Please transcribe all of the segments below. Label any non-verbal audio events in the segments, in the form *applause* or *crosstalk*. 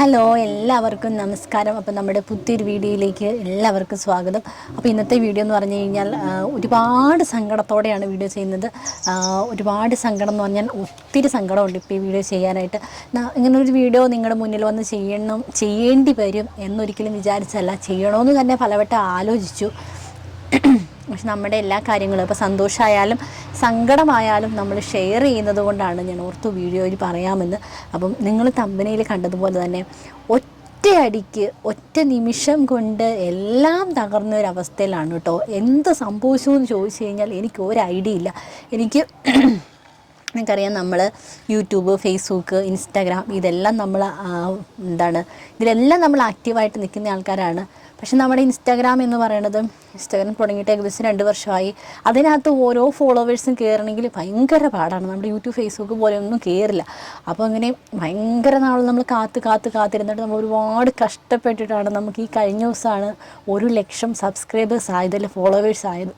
Hello എല്ലാവർക്കും നമസ്കാരം. അപ്പോൾ നമ്മുടെ പുതിയൊരു വീഡിയോയിലേക്ക് എല്ലാവർക്കും സ്വാഗതം. അപ്പോൾ ഇന്നത്തെ വീഡിയോ എന്ന് പറഞ്ഞു കഴിഞ്ഞാൽ ഒരുപാട് സങ്കടത്തോടെയാണ് വീഡിയോ ചെയ്യുന്നത്. ഒരുപാട് സങ്കടം എന്ന് പറഞ്ഞാൽ ഒത്തിരി സങ്കടമുണ്ട് ഇപ്പോൾ ഈ വീഡിയോ ചെയ്യാനായിട്ട്. ഇങ്ങനെ ഒരു വീഡിയോ നിങ്ങളുടെ മുന്നിൽ വന്ന് ചെയ്യണം ചെയ്യേണ്ടി വരും എന്നൊരിക്കലും വിചാരിച്ചല്ല. ചെയ്യണമെന്ന് തന്നെ പലവട്ടം ആലോചിച്ചു. പക്ഷെ നമ്മുടെ എല്ലാ കാര്യങ്ങളും ഇപ്പോൾ സന്തോഷമായാലും സങ്കടമായാലും നമ്മൾ ഷെയർ ചെയ്യുന്നത് കൊണ്ടാണ് ഞാൻ ഓർത്ത് വീഡിയോയിൽ പറയാമെന്ന്. അപ്പം നിങ്ങൾ തമ്പനയിൽ കണ്ടതുപോലെ തന്നെ ഒറ്റയടിക്ക് ഒറ്റ നിമിഷം കൊണ്ട് എല്ലാം തകർന്ന അവസ്ഥയിലാണ് കേട്ടോ. എന്ത് സംഭവിച്ചു എന്ന് ചോദിച്ചു കഴിഞ്ഞാൽ എനിക്ക് ഒരു ഐഡിയ ഇല്ല. എനിക്ക് *clears throat* നിങ്ങൾക്കറിയാം നമ്മൾ യൂട്യൂബ് ഫേസ്ബുക്ക് ഇൻസ്റ്റാഗ്രാം ഇതെല്ലാം നമ്മൾ എന്താണ് ഇതിലെല്ലാം നമ്മൾ ആക്റ്റീവായിട്ട് നിൽക്കുന്ന ആൾക്കാരാണ്. പക്ഷെ നമ്മുടെ ഇൻസ്റ്റാഗ്രാം എന്ന് പറയുന്നത് ഇൻസ്റ്റാഗ്രാം തുടങ്ങിയിട്ട് ഏകദേശം രണ്ട് വർഷമായി. അതിനകത്ത് ഓരോ ഫോളോവേഴ്സും കയറണമെങ്കിൽ ഭയങ്കര പാടാണ്. നമ്മുടെ യൂട്യൂബ് ഫേസ്ബുക്ക് പോലെ ഒന്നും കയറില്ല അപ്പോൾ അങ്ങനെ ഭയങ്കര നാൾ നമ്മൾ കാത്ത് കാത്ത് കാത്തിരുന്നിട്ട് നമ്മൾ ഒരുപാട് കഷ്ടപ്പെട്ടിട്ടാണ് നമുക്ക് ഈ കഴിഞ്ഞ ദിവസമാണ് ഒരു ലക്ഷം സബ്സ്ക്രൈബേഴ്സ് ആയത് അല്ലെങ്കിൽ ഫോളോവേഴ്സ് ആയത്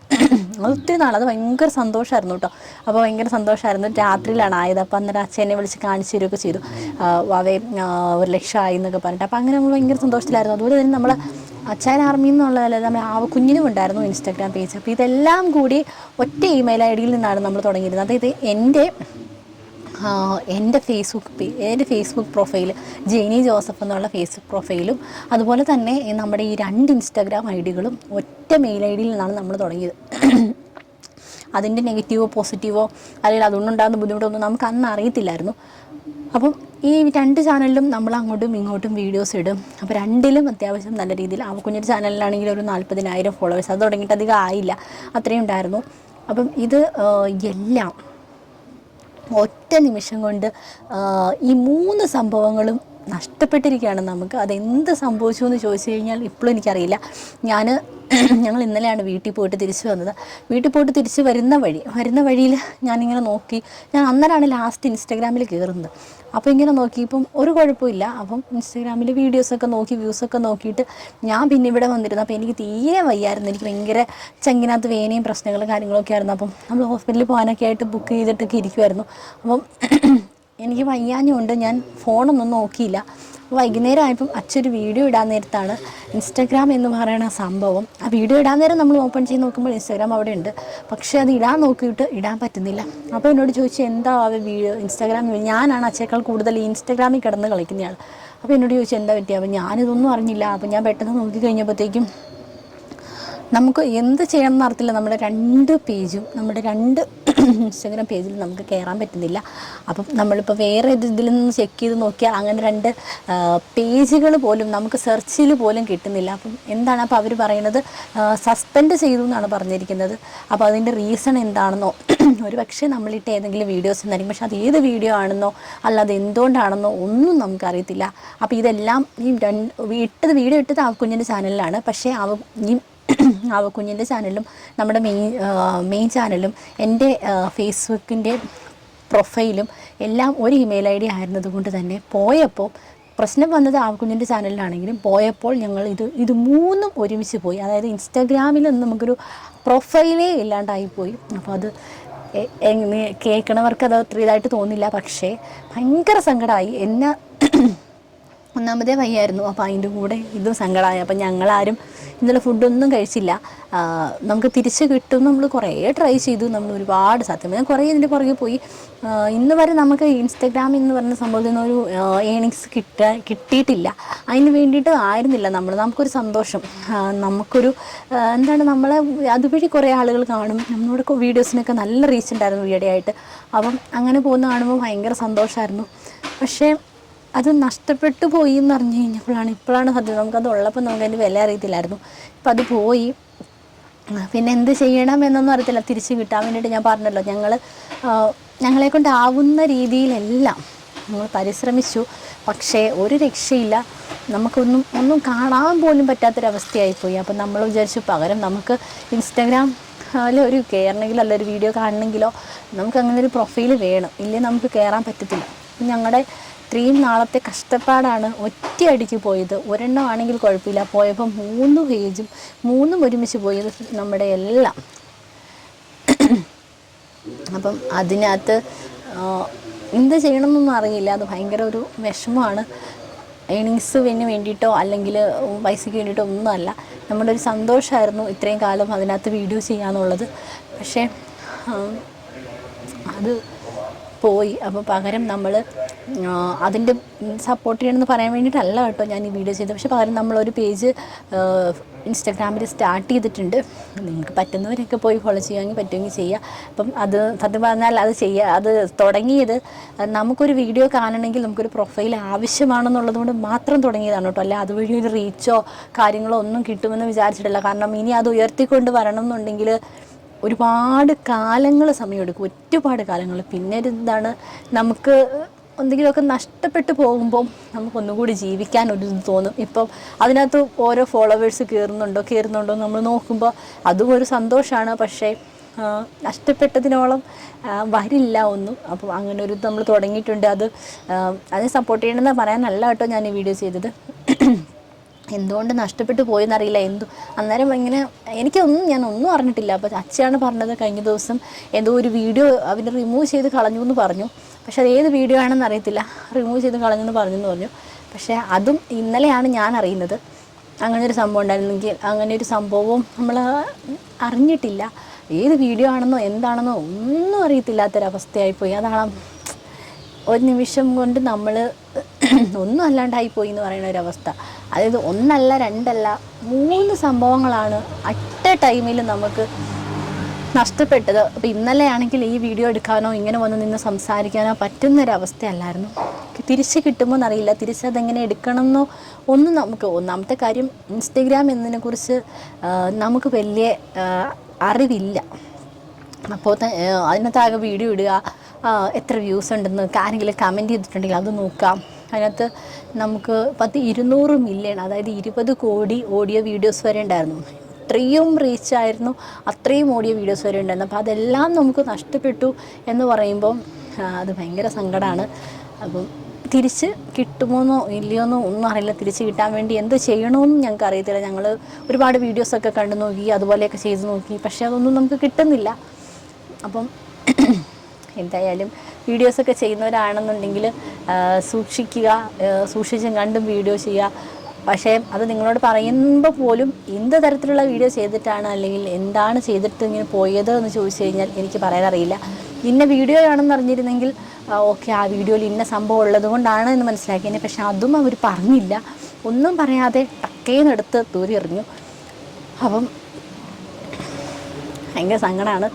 ഒത്തിരി നാൾ. അത് ഭയങ്കര സന്തോഷമായിരുന്നു കേട്ടോ. അപ്പോൾ ഭയങ്കര സന്തോഷമായിരുന്നു. രാത്രിയിലാണ് ആയത്. അപ്പോൾ അന്നേരം അച്ഛനെ വിളിച്ച് കാണിച്ചു തരികയൊക്കെ ചെയ്തു. അവയെ വാവേ ലക്ഷം ഒരു ലക്ഷമായി എന്നൊക്കെ പറഞ്ഞിട്ട്. അപ്പോൾ അങ്ങനെ നമ്മൾ ഭയങ്കര സന്തോഷത്തിലായിരുന്നു. അതുപോലെ തന്നെ നമ്മൾ അച്ഛൻ ആർമി എന്നുള്ളതല്ല നമ്മൾ ആ കുഞ്ഞിനും ഉണ്ടായിരുന്നു ഇൻസ്റ്റാഗ്രാം പേജ് അപ്പോൾ ഇതെല്ലാം കൂടി ഒറ്റ ഇമെയിൽ ഐ ഡിയിൽ നിന്നാണ് നമ്മൾ തുടങ്ങിയിരുന്നത്. അതായത് എന്റെ എന്റെ ഫേസ്ബുക്ക് പേ- എന്റെ ഫേസ്ബുക്ക് പ്രൊഫൈൽ ജെയിനി ജോസഫ് എന്നുള്ള ഫേസ്ബുക്ക് പ്രൊഫൈലും അതുപോലെ തന്നെ നമ്മുടെ ഈ രണ്ട് ഇൻസ്റ്റാഗ്രാം ഐ ഡികളും ഒറ്റ മെയിൽ ഐ ഡിയിൽ നിന്നാണ് നമ്മൾ തുടങ്ങിയത്. അതിന്റെ നെഗറ്റീവോ പോസിറ്റീവോ അല്ലെങ്കിൽ അതുകൊണ്ടുണ്ടാകുന്ന ബുദ്ധിമുട്ടൊന്നും നമുക്ക് അന്ന് അറിയത്തില്ലായിരുന്നു. അപ്പം ഈ രണ്ട് ചാനലിലും നമ്മൾ അങ്ങോട്ടും ഇങ്ങോട്ടും വീഡിയോസ് ഇടും. അപ്പോൾ രണ്ടിലും അത്യാവശ്യം നല്ല രീതിയിൽ ആ കുഞ്ഞൊരു ചാനലിലാണെങ്കിൽ ഒരു നാൽപ്പതിനായിരം ഫോളോവേഴ്സ് അത് തുടങ്ങിയിട്ട് അധികം ആയില്ല. അത്രയും ഉണ്ടായിരുന്നു. അപ്പം ഇത് എല്ലാം ഒറ്റ നിമിഷം കൊണ്ട് ഈ മൂന്ന് സംഭവങ്ങളും നഷ്ടപ്പെട്ടിരിക്കുകയാണ് നമുക്ക്. അതെന്ത് സംഭവിച്ചു എന്ന് ചോദിച്ചു കഴിഞ്ഞാൽ ഇപ്പോഴും എനിക്കറിയില്ല. ഞാൻ *clears throat* ഞങ്ങൾ ഇന്നലെയാണ് വീട്ടിൽ പോയിട്ട് തിരിച്ചു വന്നത്. വീട്ടിൽ പോയിട്ട് തിരിച്ചു വരുന്ന വഴി വരുന്ന വഴിയിൽ ഞാനിങ്ങനെ നോക്കി. ഞാൻ അന്നേരമാണ് ലാസ്റ്റ് ഇൻസ്റ്റാഗ്രാമിൽ കയറുന്നത് അപ്പോൾ ഇങ്ങനെ നോക്കി. ഇപ്പം ഒരു കുഴപ്പമില്ല. അപ്പം ഇൻസ്റ്റാഗ്രാമിൽ വീഡിയോസൊക്കെ നോക്കി വ്യൂസൊക്കെ നോക്കിയിട്ട് ഞാൻ പിന്നെ ഇവിടെ വന്നിരുന്നു. അപ്പോൾ എനിക്ക് തീരെ വയ്യായിരുന്നു. എനിക്ക് ഭയങ്കര ചങ്കിനകത്ത് വേനയും പ്രശ്നങ്ങളും കാര്യങ്ങളൊക്കെ ആയിരുന്നു. അപ്പം നമ്മൾ ഹോസ്പിറ്റലിൽ പോകാനൊക്കെ ആയിട്ട് ബുക്ക് ചെയ്തിട്ടൊക്കെ ഇരിക്കുമായിരുന്നു അപ്പം *clears throat* എനിക്ക് വയ്യാഞ്ഞുകൊണ്ട് ഞാൻ ഫോണൊന്നും നോക്കിയില്ല. വൈകുന്നേരം ആയപ്പം അച്ഛൊരു വീഡിയോ ഇടാൻ നേരത്താണ് ഇൻസ്റ്റാഗ്രാം എന്ന് പറയുന്ന സംഭവം. ആ വീഡിയോ ഇടാൻ നേരം നമ്മൾ ഓപ്പൺ ചെയ്ത് നോക്കുമ്പോൾ ഇൻസ്റ്റാഗ്രാം അവിടെ ഉണ്ട്. പക്ഷേ അത് ഇടാൻ നോക്കിയിട്ട് ഇടാൻ പറ്റുന്നില്ല. അപ്പോൾ എന്നോട് ചോദിച്ചു എന്താ ആ വീഡിയോ ഇൻസ്റ്റാഗ്രാം ഞാനാണ് അച്ഛേക്കാൾ കൂടുതൽ ഈ ഇൻസ്റ്റാഗ്രാമിൽ കിടന്ന് കളിക്കുന്നയാൾ. അപ്പോൾ എന്നോട് ചോദിച്ചു എന്താ പറ്റിയ? അപ്പോൾ ഞാനിതൊന്നും അറിഞ്ഞില്ല. അപ്പോൾ ഞാൻ പെട്ടെന്ന് നോക്കി കഴിഞ്ഞപ്പോഴത്തേക്കും നമുക്ക് എന്ത് ചെയ്യണം എന്നറിയത്തില്ല നമ്മുടെ രണ്ട് പേജും നമ്മുടെ രണ്ട് *clears throat* ഇൻസ്റ്റാഗ്രാം പേജിൽ നമുക്ക് കയറാൻ പറ്റുന്നില്ല. അപ്പം നമ്മളിപ്പോൾ വേറെ ഇതിൽ നിന്ന് ചെക്ക് ചെയ്ത് നോക്കിയാൽ അങ്ങനെ രണ്ട് പേജുകൾ പോലും നമുക്ക് സെർച്ചിൽ പോലും കിട്ടുന്നില്ല. അപ്പം എന്താണ് അപ്പോൾ അവർ പറയുന്നത്? സസ്പെൻഡ് ചെയ്തു എന്നാണ് പറഞ്ഞിരിക്കുന്നത്. അപ്പോൾ അതിന്റെ റീസൺ എന്താണെന്നോ? *clears throat* ഒരു പക്ഷേ നമ്മളിട്ട് ഏതെങ്കിലും വീഡിയോസ് ഉണ്ടായിരിക്കും പക്ഷേ അത് ഏത് വീഡിയോ ആണെന്നോ അല്ലാതെ എന്തുകൊണ്ടാണെന്നോ ഒന്നും നമുക്കറിയത്തില്ല അപ്പോൾ ഇതെല്ലാം ഈ രണ്ട് ഇട്ടത് വീഡിയോ ഇട്ടത് ആ കുഞ്ഞിന്റെ ചാനലിലാണ് പക്ഷേ അവ ഈ അവ കുഞ്ഞിന്റെ ചാനലും നമ്മുടെ മെയിൻ മെയിൻ ചാനലും എന്റെ ഫേസ്ബുക്കിന്റെ പ്രൊഫൈലും എല്ലാം ഒരു ഇമെയിൽ ഐ ഡി ആയിരുന്നതുകൊണ്ട് തന്നെ പോയപ്പോൾ പ്രശ്നം വന്നത് ആവക്കുഞ്ഞിന്റെ കുഞ്ഞിന്റെ ചാനലിലാണെങ്കിലും പോയപ്പോൾ ഞങ്ങൾ ഇത് ഇത് മൂന്നും ഒരുമിച്ച് പോയി. അതായത് ഇൻസ്റ്റാഗ്രാമിൽ നിന്ന് നമുക്കൊരു പ്രൊഫൈലേ ഇല്ലാണ്ടായിപ്പോയി അപ്പോൾ അത് കേൾക്കണവർക്ക് അത് അത്ര ഇതായിട്ട് തോന്നില്ല. പക്ഷേ ഭയങ്കര സങ്കടമായി. എന്നെ ഒന്നാമതേ വയ്യായിരുന്നു. അപ്പോൾ അതിന്റെ കൂടെ ഇതും സങ്കടമായി അപ്പം ഞങ്ങളാരും ഇന്നലെ ഫുഡൊന്നും കഴിച്ചില്ല. നമുക്ക് തിരിച്ച് കിട്ടും നമ്മൾ കുറേ ട്രൈ ചെയ്തു. നമ്മൾ ഒരുപാട് സത്യം ഞാൻ കുറേ ഇതിന്റെ പുറകെ പോയി. ഇന്ന് വരെ നമുക്ക് ഇൻസ്റ്റഗ്രാം എന്ന് പറഞ്ഞ സംഭവത്തിൽ നിന്ന് ഒരു ഏണിങ്സ് കിട്ട കിട്ടിയിട്ടില്ല. അതിന് വേണ്ടിയിട്ട് ആയിരുന്നില്ല നമ്മൾ നമുക്കൊരു സന്തോഷം. നമുക്കൊരു എന്താണ് നമ്മളെ അതുവഴി കുറേ ആളുകൾ കാണും. നമ്മളോട് വീഡിയോസിനൊക്കെ നല്ല റീച്ച് ഉണ്ടായിരുന്നു ഈയിടെയായിട്ട്. അപ്പം അങ്ങനെ പോകുന്ന കാണുമ്പോൾ ഭയങ്കര സന്തോഷമായിരുന്നു പക്ഷേ അത് നഷ്ടപ്പെട്ടു പോയി എന്ന് അറിഞ്ഞു കഴിഞ്ഞപ്പോഴാണ് ഇപ്പോഴാണ് സത്യം. നമുക്കത് ഉള്ളപ്പോൾ നമുക്ക് അതിന്റെ വില അറിയത്തില്ലായിരുന്നു. ഇപ്പം അത് പോയി. പിന്നെ എന്ത് ചെയ്യണം എന്നൊന്നും അറിയത്തില്ല. തിരിച്ച് കിട്ടാൻ വേണ്ടിയിട്ട് ഞാൻ പറഞ്ഞല്ലോ. ഞങ്ങൾ ഞങ്ങളെ കൊണ്ടാവുന്ന രീതിയിലെല്ലാം നമ്മൾ പരിശ്രമിച്ചു. പക്ഷേ ഒരു രക്ഷയില്ല. നമുക്കൊന്നും ഒന്നും കാണാൻ പോലും പറ്റാത്തൊരവസ്ഥയായിപ്പോയി. അപ്പം നമ്മൾ വിചാരിച്ചു പകരം നമുക്ക് ഇൻസ്റ്റാഗ്രാം അല്ല ഒരു കയറണമെങ്കിലോ അല്ല ഒരു വീഡിയോ കാണണമെങ്കിലോ? നമുക്ക് അങ്ങനെ ഒരു പ്രൊഫൈൽ വേണം. ഇല്ലേ നമുക്ക് കയറാൻ പറ്റത്തില്ല. ഞങ്ങളുടെ ഇത്രയും നാളത്തെ കഷ്ടപ്പാടാണ് ഒറ്റയടിക്ക് പോയത്. ഒരെണ്ണം ആണെങ്കിൽ കുഴപ്പമില്ല. പോയപ്പോൾ മൂന്ന് പേജും മൂന്നും ഒരുമിച്ച് പോയത് നമ്മുടെ എല്ലാം. അപ്പം അതിനകത്ത് എന്ത് ചെയ്യണമെന്നൊന്നും അറിയില്ല. അത് ഭയങ്കര ഒരു വിഷമമാണ്. ഏണിങ്സിന് വേണ്ടിയിട്ടോ അല്ലെങ്കിൽ പൈസയ്ക്ക് വേണ്ടിയിട്ടോ ഒന്നുമല്ല. നമ്മുടെ ഒരു സന്തോഷമായിരുന്നു ഇത്രയും കാലം അതിനകത്ത് വീഡിയോ ചെയ്യാന്നുള്ളത്. പക്ഷേ അത് പോയി. അപ്പോൾ പകരം നമ്മൾ അതിന്റെ സപ്പോർട്ട് ചെയ്യണമെന്ന് പറയാൻ വേണ്ടിയിട്ടല്ല കേട്ടോ ഞാൻ ഈ വീഡിയോ ചെയ്തത്. പക്ഷേ പകരം നമ്മളൊരു പേജ് ഇൻസ്റ്റാഗ്രാമിൽ സ്റ്റാർട്ട് ചെയ്തിട്ടുണ്ട്. നിങ്ങൾക്ക് പറ്റുന്നവരൊക്കെ പോയി ഫോളോ ചെയ്യുമെങ്കിൽ പറ്റുമെങ്കിൽ ചെയ്യുക അപ്പം അത് സത്യം പറഞ്ഞാൽ അത് ചെയ്യുക അത് തുടങ്ങിയത് നമുക്കൊരു വീഡിയോ കാണണമെങ്കിൽ നമുക്കൊരു പ്രൊഫൈൽ ആവശ്യമാണെന്നുള്ളത് കൊണ്ട് മാത്രം തുടങ്ങിയതാണ് കേട്ടോ. അല്ല അതുവഴി ഒരു റീച്ചോ കാര്യങ്ങളോ ഒന്നും കിട്ടുമെന്ന് വിചാരിച്ചിട്ടില്ല. കാരണം ഇനി അത് ഉയർത്തിക്കൊണ്ട് വരണം എന്നുണ്ടെങ്കിൽ ഒരുപാട് കാലങ്ങൾ സമയമെടുക്കും. ഒരുപാട് കാലങ്ങൾ. പിന്നെ എന്താണ് നമുക്ക് എന്തെങ്കിലുമൊക്കെ നഷ്ടപ്പെട്ടു പോകുമ്പോൾ നമുക്കൊന്നുകൂടി ജീവിക്കാൻ ഒരു ഇത് തോന്നും. ഇപ്പം അതിനകത്ത് ഓരോ ഫോളോവേഴ്സ് കയറുന്നുണ്ടോ കയറുന്നുണ്ടോ നമ്മൾ നോക്കുമ്പോൾ അതും ഒരു സന്തോഷമാണ് പക്ഷേ നഷ്ടപ്പെട്ടതിനോളം വരില്ല ഒന്നും. അപ്പം അങ്ങനെ ഒരു നമ്മൾ തുടങ്ങിയിട്ടുണ്ട്. അത് അതിനെ സപ്പോർട്ട് ചെയ്യണമെന്ന് പറയാനല്ല കേട്ടോ ഞാൻ ഈ വീഡിയോ ചെയ്തത്. എന്തുകൊണ്ട് നഷ്ടപ്പെട്ടു പോയെന്നറിയില്ല. എന്തു അന്നേരം ഇങ്ങനെ എനിക്കൊന്നും ഞാൻ ഒന്നും അറിഞ്ഞിട്ടില്ല. അപ്പോൾ അച്ഛയാണ് പറഞ്ഞത് കഴിഞ്ഞ ദിവസം എന്തോ ഒരു വീഡിയോ അവന് റിമൂവ് ചെയ്ത് കളഞ്ഞു എന്ന് പറഞ്ഞു. പക്ഷേ അത് ഏത് വീഡിയോ ആണെന്ന് അറിയത്തില്ല. റിമൂവ് ചെയ്ത് കളഞ്ഞു എന്ന് പറഞ്ഞു എന്ന് പറഞ്ഞു. പക്ഷേ അതും ഇന്നലെയാണ് ഞാൻ അറിയുന്നത്. അങ്ങനെ ഒരു സംഭവം ഉണ്ടായിരുന്നെങ്കിൽ അങ്ങനെ ഒരു സംഭവവും നമ്മൾ അറിഞ്ഞിട്ടില്ല. ഏത് വീഡിയോ ആണെന്നോ എന്താണെന്നോ ഒന്നും അറിയത്തില്ലാത്തൊരവസ്ഥയായിപ്പോയി അതാണ് ഒരു നിമിഷം കൊണ്ട് നമ്മൾ ഒന്നും അല്ലാണ്ടായിപ്പോയി എന്ന് പറയുന്ന ഒരവസ്ഥ അതായത് ഒന്നല്ല രണ്ടല്ല മൂന്ന് സംഭവങ്ങളാണ് അറ്റ ടൈമിൽ നമുക്ക് നഷ്ടപ്പെട്ടത്. അപ്പോൾ ഇന്നലെ ആണെങ്കിൽ ഈ വീഡിയോ എടുക്കാനോ ഇങ്ങനെ വന്ന് നിന്ന് സംസാരിക്കാനോ പറ്റുന്നൊരവസ്ഥയല്ലായിരുന്നു. തിരിച്ച് കിട്ടുമോ എന്നറിയില്ല തിരിച്ചതെങ്ങനെ എടുക്കണമെന്നോ ഒന്നും നമുക്ക് ഒന്നാമത്തെ കാര്യം ഇൻസ്റ്റഗ്രാം എന്നതിനെക്കുറിച്ച് നമുക്ക് വലിയ അറിവില്ല. അപ്പോൾ അതിനകത്താകെ വീഡിയോ ഇടുക എത്ര വ്യൂസ് ഉണ്ടെന്ന് ആരെങ്കിലും കമന്റ് ചെയ്തിട്ടുണ്ടെങ്കിൽ അത് നോക്കാം. അതിനകത്ത് നമുക്ക് പത്ത് ഇരുന്നൂറ് മില്യൺ അതായത് ഇരുപത് കോടി ഓഡിയോ വീഡിയോസ് വരെ ഉണ്ടായിരുന്നു. അത്രയും റീച്ചായിരുന്നു അത്രയും ഓഡിയോ വീഡിയോസ് വരെ ഉണ്ടായിരുന്നു. അപ്പോൾ അതെല്ലാം നമുക്ക് നഷ്ടപ്പെട്ടു എന്ന് പറയുമ്പം അത് ഭയങ്കര സങ്കടമാണ് അപ്പം തിരിച്ച് കിട്ടുമോന്നോ ഇല്ലയോന്നോ ഒന്നും അറിയില്ല. തിരിച്ച് കിട്ടാൻ വേണ്ടി എന്ത് ചെയ്യണമെന്നും ഞങ്ങൾക്ക് അറിയത്തില്ല. ഞങ്ങൾ ഒരുപാട് വീഡിയോസൊക്കെ കണ്ടു നോക്കി അതുപോലെയൊക്കെ ചെയ്ത് നോക്കി. പക്ഷേ അതൊന്നും നമുക്ക് കിട്ടുന്നില്ല. അപ്പം എന്തായാലും വീഡിയോസൊക്കെ ചെയ്യുന്നവരാണെന്നുണ്ടെങ്കിൽ സൂക്ഷിക്കുക സൂക്ഷിച്ചും കണ്ടും വീഡിയോ ചെയ്യുക. പക്ഷേ അത് നിങ്ങളോട് പറയുമ്പോൾ പോലും എന്ത് തരത്തിലുള്ള വീഡിയോ ചെയ്തിട്ടാണ് അല്ലെങ്കിൽ എന്താണ് ചെയ്തിട്ട് ഇങ്ങനെ പോയത് എന്ന് ചോദിച്ചു കഴിഞ്ഞാൽ എനിക്ക് പറയാനറിയില്ല. ഇന്ന വീഡിയോ ആണെന്ന് അറിഞ്ഞിരുന്നെങ്കിൽ ഓക്കെ ആ വീഡിയോയിൽ ഇന്ന സംഭവം ഉള്ളത് കൊണ്ടാണ് എന്ന് മനസ്സിലാക്കിയത് പക്ഷേ അതും അവർ പറഞ്ഞില്ല. ഒന്നും പറയാതെ ടക്കേന്നെടുത്ത് ദൂരെ എറിഞ്ഞു അപ്പം ഭയങ്കര സങ്കടമാണ്.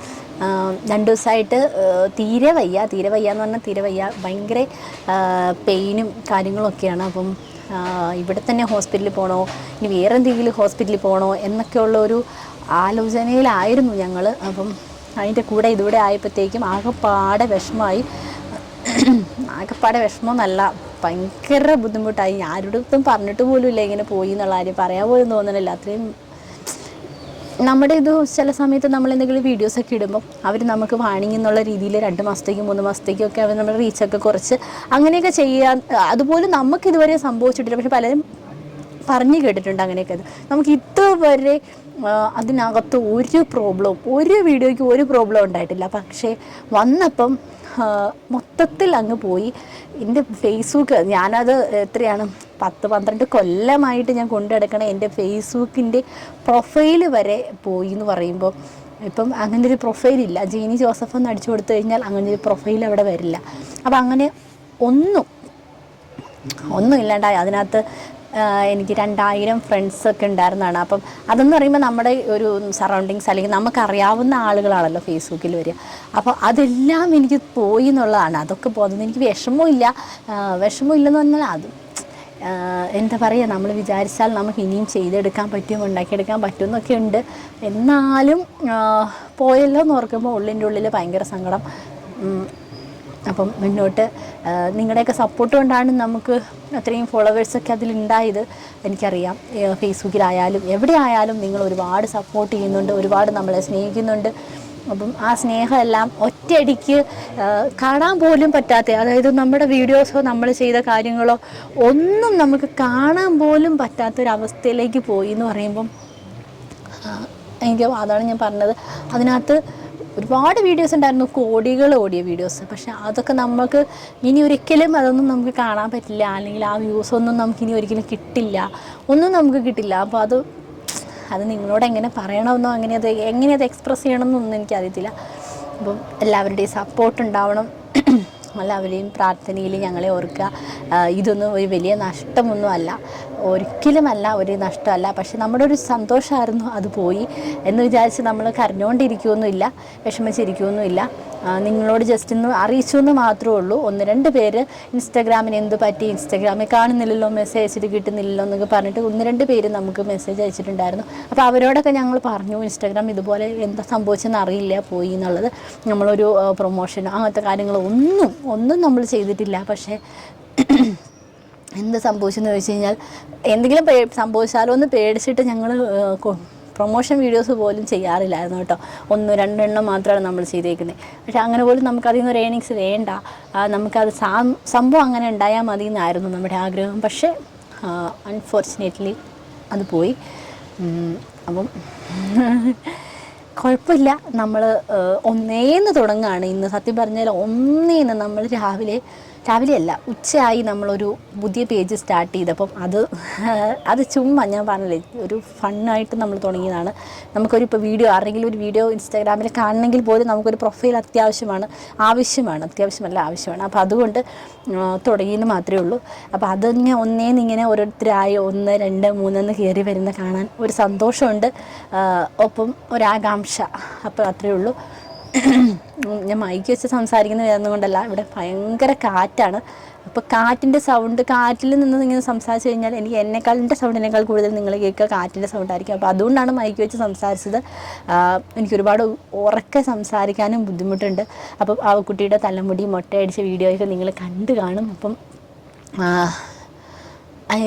രണ്ട് ദിവസമായിട്ട് തീരെ വയ്യ. തീരെ വയ്യ എന്ന് പറഞ്ഞാൽ തീരെ വയ്യ. ഭയങ്കര പെയിനും കാര്യങ്ങളൊക്കെയാണ്. അപ്പം ഇവിടെ തന്നെ ഹോസ്പിറ്റലിൽ പോകണോ ഇനി വേറെ എന്തെങ്കിലും ഹോസ്പിറ്റലിൽ പോകണോ എന്നൊക്കെയുള്ള ഒരു ആലോചനയിലായിരുന്നു ഞങ്ങൾ അപ്പം അതിന്റെ കൂടെ ഇതിവിടെ ആയപ്പോഴത്തേക്കും ആകെപ്പാടെ വിഷമമായി ആകെപ്പാടെ വിഷമമൊന്നല്ല. ഭയങ്കര ബുദ്ധിമുട്ടായി. ആരോടത്തും പറഞ്ഞിട്ട് പോലും ഇല്ല ഇങ്ങനെ പോയി എന്നുള്ള കാര്യം. പറയാൻ പോലും തോന്നണില്ല. അത്രയും നമ്മുടെ ഇത് ചില സമയത്ത് നമ്മൾ എന്തെങ്കിലും വീഡിയോസൊക്കെ ഇടുമ്പോൾ അവർ നമുക്ക് വാണിംഗ് എന്നുള്ള രീതിയിൽ രണ്ട് മാസത്തേക്കും മൂന്ന് മാസത്തേക്കും ഒക്കെ അവർ നമ്മുടെ റീച്ചൊക്കെ കുറച്ച് അങ്ങനെയൊക്കെ ചെയ്യാൻ അതുപോലെ നമുക്ക് ഇതുവരെ സംഭവിച്ചിട്ടില്ല. പക്ഷെ പലരും പറഞ്ഞു കേട്ടിട്ടുണ്ട് അങ്ങനെയൊക്കെ. നമുക്ക് ഇതുവരെ അതിനകത്ത് ഒരു പ്രോബ്ലവും ഒരു വീഡിയോയ്ക്ക് ഒരു പ്രോബ്ലം ഉണ്ടായിട്ടില്ല. പക്ഷേ വന്നപ്പം മൊത്തത്തിൽ അങ്ങ് പോയി. എന്റെ ഫേസ്ബുക്ക് ഞാനത് എത്രയാണ് പത്ത് പന്ത്രണ്ട് കൊല്ലമായിട്ട് ഞാൻ കൊണ്ടുനടക്കണ എന്റെ ഫേസ്ബുക്കിന്റെ പ്രൊഫൈൽ വരെ പോയി എന്ന് പറയുമ്പോൾ ഇപ്പം അങ്ങനെ ഒരു പ്രൊഫൈലില്ല ജീനി ജോസഫ് എന്ന് അടിച്ചു കൊടുത്തു കഴിഞ്ഞാൽ അങ്ങനെ ഒരു പ്രൊഫൈൽ അവിടെ വരില്ല. അപ്പം അങ്ങനെ ഒന്നും ഒന്നും ഇല്ലാണ്ടായി. അതിനകത്ത് എനിക്ക് രണ്ടായിരം ഫ്രണ്ട്സൊക്കെ ഉണ്ടായിരുന്നതാണ്. അപ്പം അതെന്ന് പറയുമ്പോൾ നമ്മുടെ ഒരു സറൗണ്ടിങ്സ് അല്ലെങ്കിൽ നമുക്കറിയാവുന്ന ആളുകളാണല്ലോ ഫേസ്ബുക്കിൽ വരിക. അപ്പോൾ അതെല്ലാം എനിക്ക് പോയി എന്നുള്ളതാണ്. അതൊക്കെ പോകുന്നത് എനിക്ക് വിഷമമില്ല വിഷമമില്ലെന്ന് പറഞ്ഞാൽ അത് എന്താ പറയുക നമ്മൾ വിചാരിച്ചാൽ നമുക്ക് ഇനിയും ചെയ്തെടുക്കാൻ പറ്റും ഉണ്ടാക്കിയെടുക്കാൻ പറ്റും എന്നൊക്കെ ഉണ്ട്. എന്നാലും പോയല്ലോ എന്ന് ഓർക്കുമ്പോൾ ഉള്ളിന്റെ ഉള്ളിൽ ഭയങ്കര സങ്കടം. അപ്പം മുന്നോട്ട് നിങ്ങളുടെയൊക്കെ സപ്പോർട്ട് കൊണ്ടാണ് നമുക്ക് അത്രയും ഫോളോവേഴ്സൊക്കെ അതിലുണ്ടായത് എനിക്കറിയാം. ഫേസ്ബുക്കിലായാലും എവിടെ ആയാലും നിങ്ങൾ ഒരുപാട് സപ്പോർട്ട് ചെയ്യുന്നുണ്ട് ഒരുപാട് നമ്മളെ സ്നേഹിക്കുന്നുണ്ട്. അപ്പം ആ സ്നേഹമെല്ലാം ഒറ്റയടിക്ക് കാണാൻ പോലും പറ്റാത്ത അതായത് നമ്മുടെ വീഡിയോസോ നമ്മൾ ചെയ്ത കാര്യങ്ങളോ ഒന്നും നമുക്ക് കാണാൻ പോലും പറ്റാത്തൊരവസ്ഥയിലേക്ക് പോയി എന്ന് പറയുമ്പം എനിക്ക് അതാണ് ഞാൻ പറഞ്ഞത്. അതിനകത്ത് ഒരുപാട് വീഡിയോസ് ഉണ്ടായിരുന്നു കോടികൾ ഓടിയ വീഡിയോസ്. പക്ഷെ അതൊക്കെ നമുക്ക് ഇനി ഒരിക്കലും അതൊന്നും നമുക്ക് കാണാൻ പറ്റില്ല. അല്ലെങ്കിൽ ആ വ്യൂസ് ഒന്നും നമുക്ക് ഇനി ഒരിക്കലും കിട്ടില്ല. ഒന്നും നമുക്ക് കിട്ടില്ല. അപ്പോൾ അത് അത് നിങ്ങളോട് എങ്ങനെ പറയണമെന്നോ അങ്ങനെ അത് എങ്ങനെ അത് എക്സ്പ്രസ് ചെയ്യണമെന്നൊന്നും എനിക്കറിയത്തില്ല. അപ്പം എല്ലാവരുടെയും സപ്പോർട്ട് ഉണ്ടാവണം. *clears throat* എല്ലാവരെയും പ്രാർത്ഥനയിൽ ഞങ്ങളെ ഓർക്കുക. ഇതൊന്നും ഒരു വലിയ നഷ്ടമൊന്നും അല്ല ഒരിക്കലുമല്ല ഒരു നഷ്ടമല്ല. പക്ഷെ നമ്മുടെ ഒരു സന്തോഷമായിരുന്നു അത് പോയി എന്ന് വിചാരിച്ച് നമ്മൾ കരഞ്ഞുകൊണ്ടിരിക്കുകയൊന്നുമില്ല വിഷമിച്ചിരിക്കുകയൊന്നുമില്ല നിങ്ങളോട് ജസ്റ്റ് ഒന്ന് അറിയിച്ചു എന്ന് മാത്രമേ ഉള്ളൂ. ഒന്ന് രണ്ട് പേര് ഇൻസ്റ്റാഗ്രാമിന് എന്ത് പറ്റി? ഇൻസ്റ്റാഗ്രാമിൽ കാണുന്നില്ലല്ലോ മെസ്സേജ് അയച്ചിട്ട് കിട്ടുന്നില്ലല്ലോ എന്നൊക്കെ പറഞ്ഞിട്ട് ഒന്ന് രണ്ട് പേര് നമുക്ക് മെസ്സേജ് അയച്ചിട്ടുണ്ടായിരുന്നു. അപ്പോൾ അവരോടൊക്കെ ഞങ്ങൾ പറഞ്ഞു ഇൻസ്റ്റാഗ്രാം ഇതുപോലെ എന്താ സംഭവിച്ചെന്ന് അറിയില്ല പോയി എന്നുള്ളത്. നമ്മളൊരു പ്രൊമോഷൻ അങ്ങനത്തെ കാര്യങ്ങളോ ഒന്നും ഒന്നും നമ്മൾ ചെയ്തിട്ടില്ല. പക്ഷേ എന്ത് സംഭവിച്ചെന്ന് ചോദിച്ചു കഴിഞ്ഞാൽ എന്തെങ്കിലും പേ സംഭവിച്ചാലോ എന്ന് പേടിച്ചിട്ട് ഞങ്ങൾ പ്രൊമോഷൻ വീഡിയോസ് പോലും ചെയ്യാറില്ലായിരുന്നു കേട്ടോ. ഒന്ന് രണ്ടെണ്ണം മാത്രമാണ് നമ്മൾ ചെയ്തേക്കുന്നത് പക്ഷേ അങ്ങനെ പോലും നമുക്കതിൽ നിന്ന് ഒരു ഏണിങ്സ് വേണ്ട. നമുക്കത് സംഭവം അങ്ങനെ ഉണ്ടായാൽ മതി എന്നായിരുന്നു നമ്മുടെ ആഗ്രഹം. പക്ഷേ അൺഫോർച്ചുനേറ്റ്ലി അത് പോയി. അപ്പം കുഴപ്പമില്ല. നമ്മൾ ഒന്നേന്ന് തുടങ്ങുകയാണ് ഇന്ന് സത്യം പറഞ്ഞാൽ ഒന്നേന്ന് നമ്മൾ രാവിലെ രാവിലെ അല്ല ഉച്ചയായി നമ്മളൊരു പുതിയ പേജ് സ്റ്റാർട്ട് ചെയ്തപ്പം അത് അത് ചുമ്മാ ഞാൻ പറഞ്ഞില്ലേ ഒരു ഫണ്ണായിട്ട് നമ്മൾ തുടങ്ങിയതാണ്. നമുക്കൊരു ഇപ്പോൾ വീഡിയോ ആരെങ്കിലും ഒരു വീഡിയോ ഇൻസ്റ്റാഗ്രാമിൽ കാണണമെങ്കിൽ പോലും നമുക്കൊരു പ്രൊഫൈൽ അത്യാവശ്യമാണ് ആവശ്യമാണ് അത്യാവശ്യമല്ല ആവശ്യമാണ്. അപ്പോൾ അതുകൊണ്ട് തുടങ്ങിയെന്ന് മാത്രമേ ഉള്ളൂ. അപ്പോൾ അതിങ്ങനെ ഒന്നേന്ന് ഇങ്ങനെ ഓരോരുത്തരായി ഒന്ന് രണ്ട് മൂന്നെന്ന് കയറി വരുന്ന കാണാൻ ഒരു സന്തോഷമുണ്ട്. ഒപ്പം ഒരാകാംക്ഷ അപ്പോൾ അത്രയേ ഉള്ളൂ. ഞാൻ മൈക്ക് വെച്ച് സംസാരിക്കുന്ന വേറെ കൊണ്ടല്ല ഇവിടെ ഭയങ്കര കാറ്റാണ്. അപ്പോൾ കാറ്റിന്റെ സൗണ്ട് കാറ്റിൽ നിന്ന് ഇങ്ങനെ സംസാരിച്ച് കഴിഞ്ഞാൽ എനിക്ക് എന്നെക്കാളിന്റെ സൗണ്ടിനേക്കാൾ കൂടുതൽ നിങ്ങൾ കേൾക്കുക കാറ്റിന്റെ സൗണ്ട് ആയിരിക്കും. അപ്പോൾ അതുകൊണ്ടാണ് മൈക്ക് വെച്ച് സംസാരിച്ചത്. എനിക്ക് ഒരുപാട് ഉറക്കെ സംസാരിക്കാനും ബുദ്ധിമുട്ടുണ്ട്. അപ്പം ആ കുട്ടിയുടെ തലമുടി മൊട്ടയടിച്ച വീഡിയോ വീഡിയോയൊക്കെ നിങ്ങൾ കണ്ടു കാണും. അപ്പം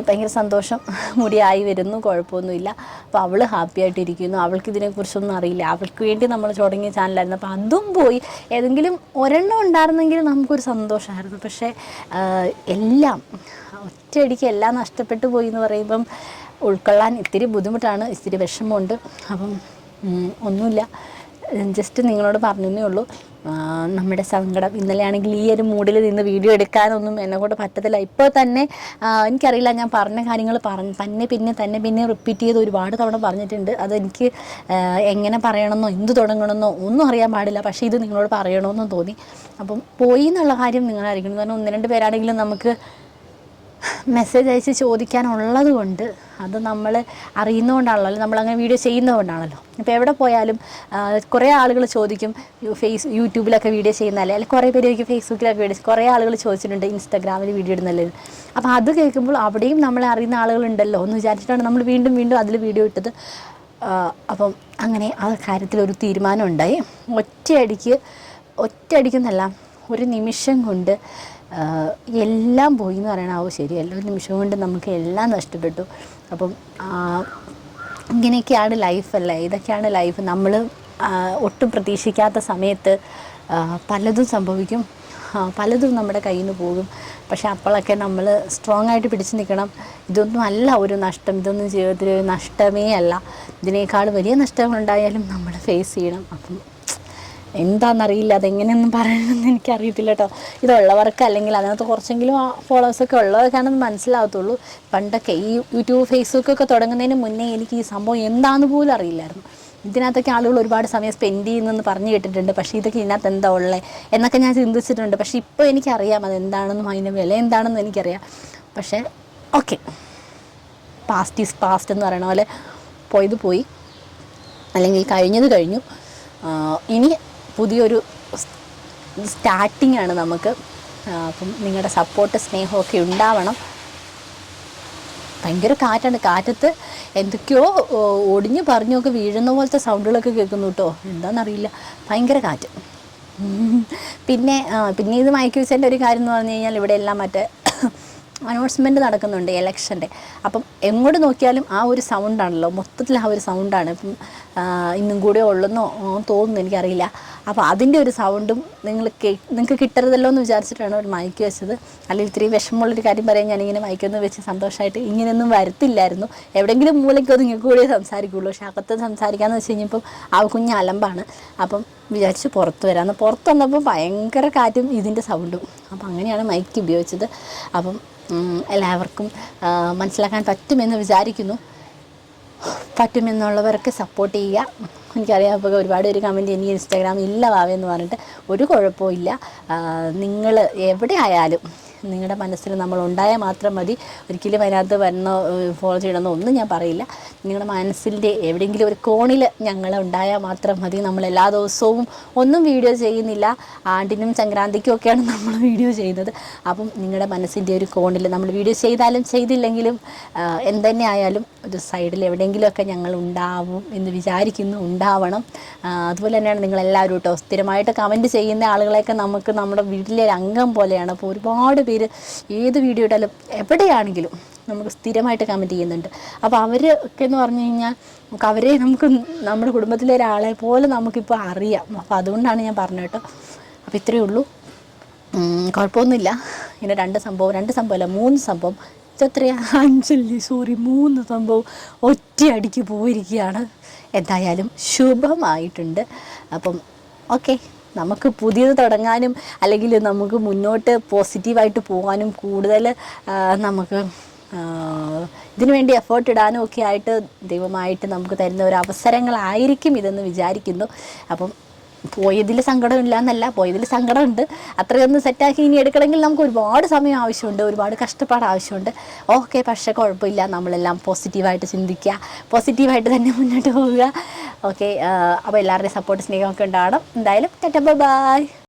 ഭയങ്കര സന്തോഷം. മുടിയായി വരുന്നു കുഴപ്പമൊന്നുമില്ല. അപ്പോൾ അവൾ ഹാപ്പി ആയിട്ടിരിക്കുന്നു. അവൾക്ക് ഇതിനെക്കുറിച്ചൊന്നും അറിയില്ല. അവൾക്ക് വേണ്ടി നമ്മൾ തുടങ്ങിയ ചാനലായിരുന്നു അപ്പോൾ അതും പോയി. ഏതെങ്കിലും ഒരെണ്ണം ഉണ്ടായിരുന്നെങ്കിൽ നമുക്കൊരു സന്തോഷമായിരുന്നു. പക്ഷേ എല്ലാം ഒറ്റയടിക്ക് എല്ലാം നഷ്ടപ്പെട്ടു പോയി എന്ന് പറയുമ്പം ഉൾക്കൊള്ളാൻ ഇത്തിരി ബുദ്ധിമുട്ടാണ്. ഇത്തിരി വിഷമമുണ്ട്. അപ്പം ഒന്നുമില്ല. ജസ്റ്റ് നിങ്ങളോട് പറഞ്ഞതേ ഉള്ളൂ. നമ്മുടെ സങ്കടം ഇന്നലെ ആണെങ്കിൽ ഈ ഒരു മൂഡിൽ നിന്ന് വീഡിയോ എടുക്കാനൊന്നും എന്നെ കൊണ്ട് പറ്റത്തില്ല. ഇപ്പോൾ തന്നെ എനിക്കറിയില്ല ഞാൻ പറഞ്ഞ കാര്യങ്ങൾ പറഞ്ഞ് തന്നെ പിന്നെ തന്നെ പിന്നെ റിപ്പീറ്റ് ചെയ്ത് ഒരുപാട് തവണ പറഞ്ഞിട്ടുണ്ട്. അതെനിക്ക് എനിക്ക് എങ്ങനെ പറയണമെന്നോ എന്ത് തുടങ്ങണമെന്നോ ഒന്നും അറിയാൻ പാടില്ല. പക്ഷേ ഇത് നിങ്ങളോട് പറയണമെന്നും തോന്നി. അപ്പം പോയി എന്നുള്ള കാര്യം നിങ്ങളായിരിക്കണം കാരണം ഒന്ന് രണ്ട് പേരാണെങ്കിലും നമുക്ക് മെസ്സേജ് അയച്ച് ചോദിക്കാനുള്ളത് കൊണ്ട് അത് നമ്മൾ അറിയുന്നതുകൊണ്ടാണല്ലോ നമ്മളങ്ങനെ വീഡിയോ ചെയ്യുന്നതുകൊണ്ടാണല്ലോ. ഇപ്പോൾ എവിടെ പോയാലും കുറേ ആളുകൾ ചോദിക്കും ഫേസ് യൂട്യൂബിലൊക്കെ വീഡിയോ ചെയ്യുന്നതല്ലേ? അല്ലെങ്കിൽ കുറേ പേര് ചോദിക്കും ഫേസ്ബുക്കിലൊക്കെ വീഡിയോ കുറേ ആളുകൾ ചോദിച്ചിട്ടുണ്ട് ഇൻസ്റ്റാഗ്രാമിൽ വീഡിയോ ഇടുന്നല്ലേ അപ്പോൾ അത് കേൾക്കുമ്പോൾ അവിടെയും നമ്മളെ അറിയുന്ന ആളുകളുണ്ടല്ലോ എന്ന് വിചാരിച്ചിട്ടാണ് നമ്മൾ വീണ്ടും വീണ്ടും അതിൽ വീഡിയോ ഇട്ടത്. അപ്പം അങ്ങനെ ആ കാര്യത്തിൽ ഒരു തീരുമാനം ഉണ്ടായി ഒറ്റയടിക്ക് ഒറ്റയടിക്കുന്നല്ല ഒരു നിമിഷം കൊണ്ട് എല്ലാം പോയി എന്ന് പറയണാവോ ശരിയല്ല ഒരു നിമിഷം കൊണ്ട് നമുക്ക് എല്ലാം നഷ്ടപ്പെട്ടു. അപ്പം ഇങ്ങനെയൊക്കെയാണ് ലൈഫല്ലേ ഇതൊക്കെയാണ് ലൈഫ് നമ്മൾ ഒട്ടും പ്രതീക്ഷിക്കാത്ത സമയത്ത് പലതും സംഭവിക്കും. പലതും നമ്മുടെ കയ്യിൽ നിന്ന് പോകും. പക്ഷെ അപ്പോഴൊക്കെ നമ്മൾ സ്ട്രോങ് ആയിട്ട് പിടിച്ചു നിൽക്കണം. ഇതൊന്നും അല്ല ഒരു നഷ്ടം. ഇതൊന്നും ജീവിതത്തിൽ ഒരു നഷ്ടമേ അല്ല. ഇതിനേക്കാൾ വലിയ നഷ്ടങ്ങളുണ്ടായാലും നമ്മൾ ഫേസ് ചെയ്യണം. അപ്പം എന്താണെന്നറിയില്ല അതെങ്ങനെയൊന്നും പറയണമെന്ന് എനിക്കറിയത്തില്ല കേട്ടോ ഇതുള്ളവർക്ക് അല്ലെങ്കിൽ അതിനകത്ത് കുറച്ചെങ്കിലും ആ ഫോളോവേഴ്സൊക്കെ ഉള്ളവർക്കാണെന്ന് മനസ്സിലാവത്തുള്ളൂ. പണ്ടൊക്കെ ഈ യൂട്യൂബ് ഫേസ്ബുക്കൊക്കെ തുടങ്ങുന്നതിന് മുന്നേ എനിക്ക് ഈ സംഭവം എന്താണെന്ന് പോലും അറിയില്ലായിരുന്നു. ഇതിനകത്തൊക്കെ ആളുകൾ ഒരുപാട് സമയം സ്പെൻഡ് ചെയ്യുന്നെന്ന് പറഞ്ഞു കേട്ടിട്ടുണ്ട്. പക്ഷേ ഇതൊക്കെ ഇതിനകത്ത് എന്താ ഉള്ളത് എന്നൊക്കെ ഞാൻ ചിന്തിച്ചിട്ടുണ്ട്. പക്ഷേ ഇപ്പോൾ എനിക്കറിയാം അതെന്താണെന്നും അതിന്റെ വില എന്താണെന്നും എനിക്കറിയാം. പക്ഷേ ഓക്കെ പാസ്റ്റ് ഈസ് പാസ്റ്റ് എന്ന് പറയണ പോലെ പോയത് പോയി. അല്ലെങ്കിൽ കഴിഞ്ഞത് കഴിഞ്ഞു. ഇനി പുതിയൊരു സ്റ്റാർട്ടിംഗ് ആണ് നമുക്ക് അപ്പം നിങ്ങളുടെ സപ്പോർട്ട് സ്നേഹമൊക്കെ ഉണ്ടാവണം. ഭയങ്കര കാറ്റാണ്. കാറ്റത്ത് എന്തൊക്കെയോ ഒടിഞ്ഞു പറഞ്ഞൊക്കെ വീഴുന്ന പോലത്തെ സൗണ്ടുകളൊക്കെ കേൾക്കുന്നു കേട്ടോ. എന്താണെന്നറിയില്ല ഭയങ്കര കാറ്റ്. പിന്നെ പിന്നെ ഇത് മയക്കി വെച്ചതിന്റെ ഒരു കാര്യം എന്ന് പറഞ്ഞു കഴിഞ്ഞാൽ ഇവിടെ എല്ലാം മറ്റേ അനൗൺസ്മെന്റ് നടക്കുന്നുണ്ട് ഇലക്ഷന്റെ അപ്പം എങ്ങോട്ട് നോക്കിയാലും ആ ഒരു സൗണ്ടാണല്ലോ മൊത്തത്തിൽ ആ ഒരു സൗണ്ടാണ് ഇപ്പം ഇന്നും കൂടെ ഉള്ളെന്നോ തോന്നുന്നു എനിക്കറിയില്ല. അപ്പോൾ അതിന്റെ ഒരു സൗണ്ടും നിങ്ങൾ നിങ്ങൾക്ക് കിട്ടരുതല്ലോ എന്ന് വിചാരിച്ചിട്ടാണ് ഒരു മയക്ക് വെച്ചത്. അല്ലെങ്കിൽ ഇത്രയും വിഷമമുള്ളൊരു കാര്യം പറയാൻ ഞാനിങ്ങനെ മയക്കൊന്ന് വെച്ച് സന്തോഷമായിട്ട് ഇങ്ങനെയൊന്നും വരത്തില്ലായിരുന്നു. എവിടെയെങ്കിലും മൂലയ്ക്ക് ഒതുങ്ങി കൂടിയേ സംസാരിക്കുള്ളൂ. പക്ഷേ അകത്ത് സംസാരിക്കാമെന്ന് വെച്ച് കഴിഞ്ഞപ്പം ആ കുഞ്ഞ് അലമ്പാണ്. അപ്പം വിചാരിച്ച് പുറത്ത് വരാമെന്ന് പുറത്ത് വന്നപ്പോൾ ഭയങ്കര കാറ്റും ഇതിന്റെ സൗണ്ടും. അപ്പം അങ്ങനെയാണ് മൈക്ക് ഉപയോഗിച്ചത്. അപ്പം എല്ലാവർക്കും മനസ്സിലാക്കാൻ പറ്റുമെന്ന് വിചാരിക്കുന്നു. പറ്റുമെന്നുള്ളവർക്ക് സപ്പോർട്ട് ചെയ്യുക. എനിക്കറിയാം അപ്പോൾ ഒരുപാട് ഒരു കമന്റ് എനിക്ക് ഇൻസ്റ്റാഗ്രാം ഇല്ല വാവെന്ന് പറഞ്ഞിട്ട്. ഒരു കുഴപ്പമില്ല നിങ്ങൾ എവിടെ ആയാലും നിങ്ങളുടെ മനസ്സിൽ നമ്മൾ ഉണ്ടായാൽ മാത്രം മതി. ഒരിക്കലും അതിനകത്ത് വരണോ ഫോളോ ചെയ്യണമെന്നോ ഒന്നും ഞാൻ പറയില്ല. നിങ്ങളുടെ മനസ്സിന്റെ എവിടെയെങ്കിലും ഒരു കോണിൽ ഞങ്ങൾ ഉണ്ടായാൽ മാത്രം മതി. നമ്മൾ എല്ലാ ദിവസവും ഒന്നും വീഡിയോ ചെയ്യുന്നില്ല. ആണ്ടിനും സംക്രാന്തിക്കും ഒക്കെയാണ് നമ്മൾ വീഡിയോ ചെയ്യുന്നത്. അപ്പം നിങ്ങളുടെ മനസ്സിന്റെ ഒരു കോണിൽ നമ്മൾ വീഡിയോ ചെയ്താലും ചെയ്തില്ലെങ്കിലും എന്തുതന്നെ ആയാലും ഒരു സൈഡിൽ എവിടെയെങ്കിലുമൊക്കെ ഞങ്ങൾ ഉണ്ടാവും എന്ന് വിചാരിക്കുന്നു ഉണ്ടാവണം. അതുപോലെ തന്നെയാണ് നിങ്ങളെല്ലാവരും കേട്ടോ സ്ഥിരമായിട്ട് കമന്റ് ചെയ്യുന്ന ആളുകളെയൊക്കെ നമുക്ക് നമ്മുടെ വീട്ടിലെ ഒരു അംഗം പോലെയാണ്. അപ്പോൾ ഒരുപാട് പേര് ഏത് വീഡിയോ ഇട്ടാലും എവിടെയാണെങ്കിലും നമുക്ക് സ്ഥിരമായിട്ട് കമന്റ് ചെയ്യുന്നുണ്ട്. അപ്പോൾ അവരൊക്കെ എന്ന് പറഞ്ഞു കഴിഞ്ഞാൽ നമുക്ക് അവരെ നമുക്ക് നമ്മുടെ കുടുംബത്തിലെ ഒരാളെ പോലെ നമുക്കിപ്പോൾ അറിയാം. അപ്പോൾ അതുകൊണ്ടാണ് ഞാൻ പറഞ്ഞത് കേട്ടോ. അപ്പോൾ ഇത്രയേ ഉള്ളൂ. കുഴപ്പമൊന്നുമില്ല. ഇങ്ങനെ രണ്ട് സംഭവം രണ്ട് സംഭവമല്ല മൂന്ന് സംഭവം. ഇതെത്രയാ അഞ്ചല്ലി സോറി മൂന്ന് സംഭവം ഒറ്റയടിക്ക് പോയിരിക്കുകയാണ്. എന്തായാലും ശുഭമായിട്ടുണ്ട്. അപ്പം ഓക്കെ നമുക്ക് പുതിയത് തുടങ്ങാനും അല്ലെങ്കിൽ നമുക്ക് മുന്നോട്ട് പോസിറ്റീവായിട്ട് പോകാനും കൂടുതൽ നമുക്ക് ഇതിനു വേണ്ടി എഫേർട്ട് ഇടാനും ഒക്കെ ആയിട്ട് ദൈവമായിട്ട് നമുക്ക് തരുന്ന ഒരു അവസരങ്ങളായിരിക്കും ഇതെന്ന് വിചാരിക്കുന്നു. അപ്പം പോയതിൽ സങ്കടമില്ല എന്നല്ല പോയതിൽ സങ്കടമുണ്ട്. അത്രയൊന്ന് സെറ്റാക്കി ഇനി എടുക്കണമെങ്കിൽ നമുക്ക് ഒരുപാട് സമയം ആവശ്യമുണ്ട് ഒരുപാട് കഷ്ടപ്പാട് ആവശ്യമുണ്ട്. ഓക്കെ പക്ഷേ കുഴപ്പമില്ല. നമ്മളെല്ലാം പോസിറ്റീവായിട്ട് ചിന്തിക്കുക പോസിറ്റീവായിട്ട് തന്നെ മുന്നോട്ട് പോവുക. ഓക്കെ അപ്പോൾ എല്ലാവരുടെയും സപ്പോർട്ട് സ്നേഹമൊക്കെ ഉണ്ടാവണം. എന്തായാലും ടാറ്റ ബൈ.